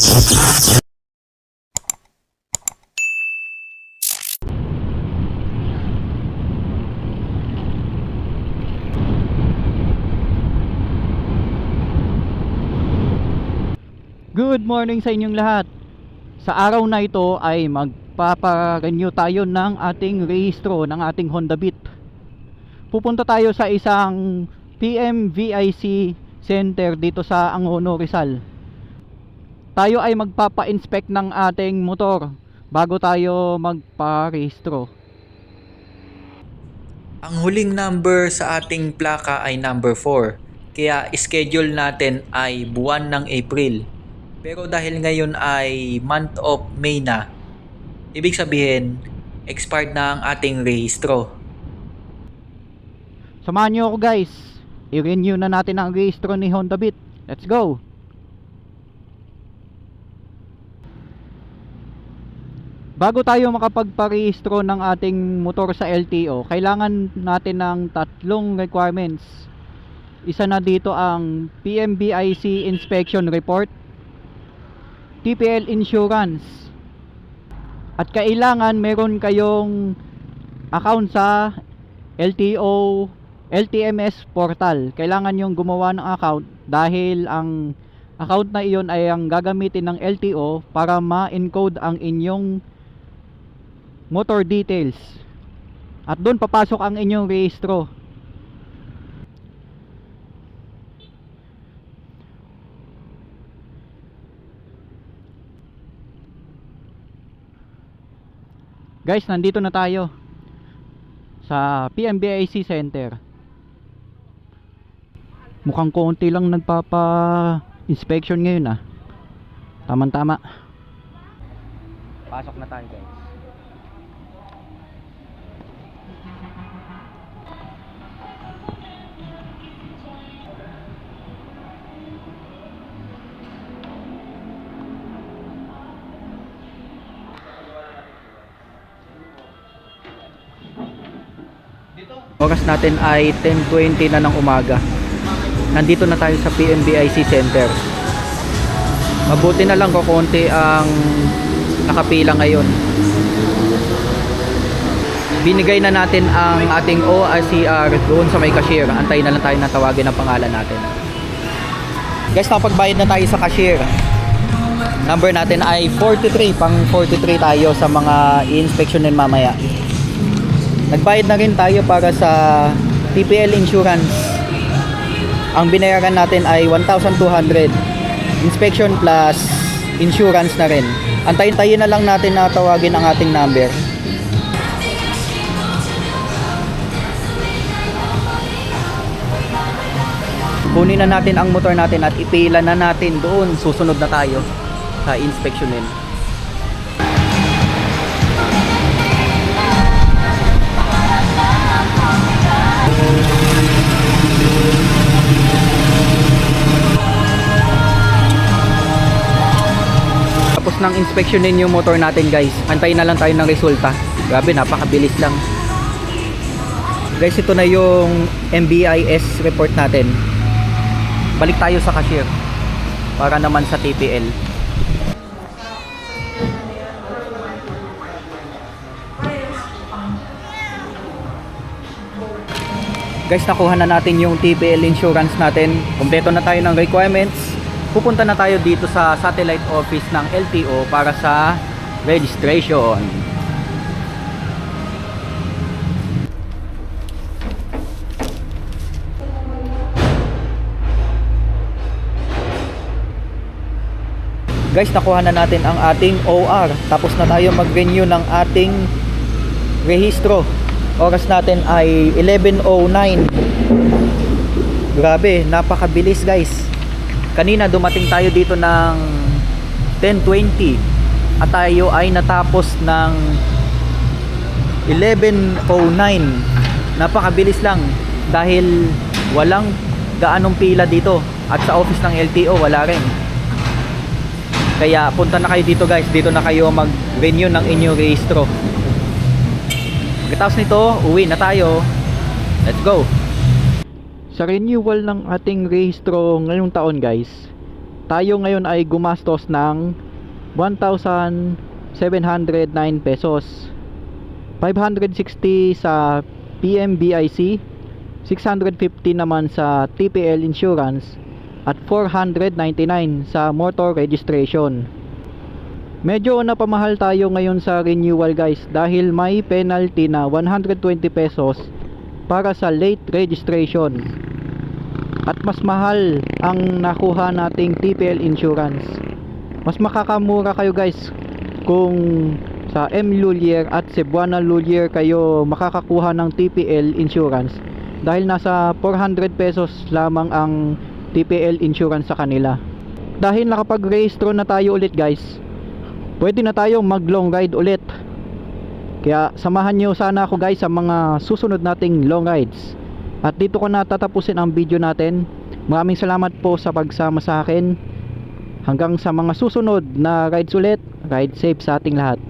Good morning sa inyong lahat. Sa araw na ito ay magpapa-renew tayo ng ating rehistro ng ating Honda Beat. Pupunta tayo sa isang PMVIC center dito sa Angono Rizal. Tayo ay magpapa-inspect ng ating motor bago tayo magpa-rehistro. Ang huling number sa ating plaka ay number 4. Kaya schedule natin ay buwan ng April. Pero dahil ngayon ay month of May na, ibig sabihin, expired na ang ating rehistro. Samahan nyo ako guys. I-renew na natin ang rehistro ni Honda Beat. Let's go! Bago tayo makapagparehistro ng ating motor sa LTO, kailangan natin ng tatlong requirements. Isa na dito ang PMBIC Inspection Report, TPL Insurance, at kailangan meron kayong account sa LTO LTMS portal. Kailangan yung gumawa ng account dahil ang account na iyon ay ang gagamitin ng LTO para ma-encode ang inyong motor details. At doon papasok ang inyong rehistro. Guys, nandito na tayo sa PMBIC Center. Mukhang konti lang nagpapa-inspection ngayon ah. Tama-tama. Pasok na tayo guys. Oras natin ay 10.20 na ng umaga. Nandito na tayo sa PMBIC Center. Mabuti na lang kukunti ang nakapila ngayon. Binigay na natin ang ating ORCR doon sa may cashier. Antayin na lang tayo na tawagin ang pangalan natin. Guys, nakapagbayad na tayo sa cashier. Number natin ay 43. Pang 43 tayo sa mga i-inspectionin mamaya. Nagbayad na rin tayo para sa TPL insurance. Ang binayaran natin ay 1,200. Inspection plus insurance na rin. Antayin-tayin na lang natin na tawagin ang ating number. Kunin na natin ang motor natin at ipila na natin doon. Susunod na tayo sa inspectionin. Tapos nang inspeksyonin yung motor natin guys. Antayin na lang tayo ng resulta. Grabe, napakabilis lang. Guys, ito na yung MBIS report natin. Balik tayo sa cashier. Para naman sa TPL. Guys, nakuha na natin yung TPL insurance natin. Kompleto na tayo ng requirements. Pupunta na tayo dito sa satellite office ng LTO para sa registration. Guys, nakuha na natin ang ating OR. Tapos na tayo mag-renew ng ating rehistro. Oras natin ay 11.09. Grabe, napakabilis guys. Kanina dumating tayo dito ng 10.20 at tayo ay natapos ng 11.09. Napakabilis lang dahil walang gaanong pila dito at sa office ng LTO wala rin. Kaya punta na kayo dito guys, dito na kayo mag-renew ng inyong rehistro. Pagkatapos nito, uwi na tayo. Let's go! Sa renewal ng ating rehistro ngayong taon guys, tayo ngayon ay gumastos ng 1,709 pesos. 560 sa PMBIC 650 naman sa TPL Insurance at 499 sa motor registration. Medyo napamahal tayo ngayon sa renewal guys dahil may penalty na 120 pesos para sa late registration at mas mahal ang nakuha nating TPL insurance. Mas makakamura kayo guys kung sa M. Lulier at Cebuana Lulier kayo makakakuha ng TPL insurance dahil nasa 400 pesos lamang ang TPL insurance sa kanila. Dahil nakapag-rehistro na tayo ulit guys pwede na tayong mag long ride ulit. Kaya samahan nyo sana ako guys sa mga susunod nating long rides at dito ko na tatapusin ang video natin. Maraming salamat po sa pagsama sa akin. Hanggang sa mga susunod na rides ulit. Ride safe sa ating lahat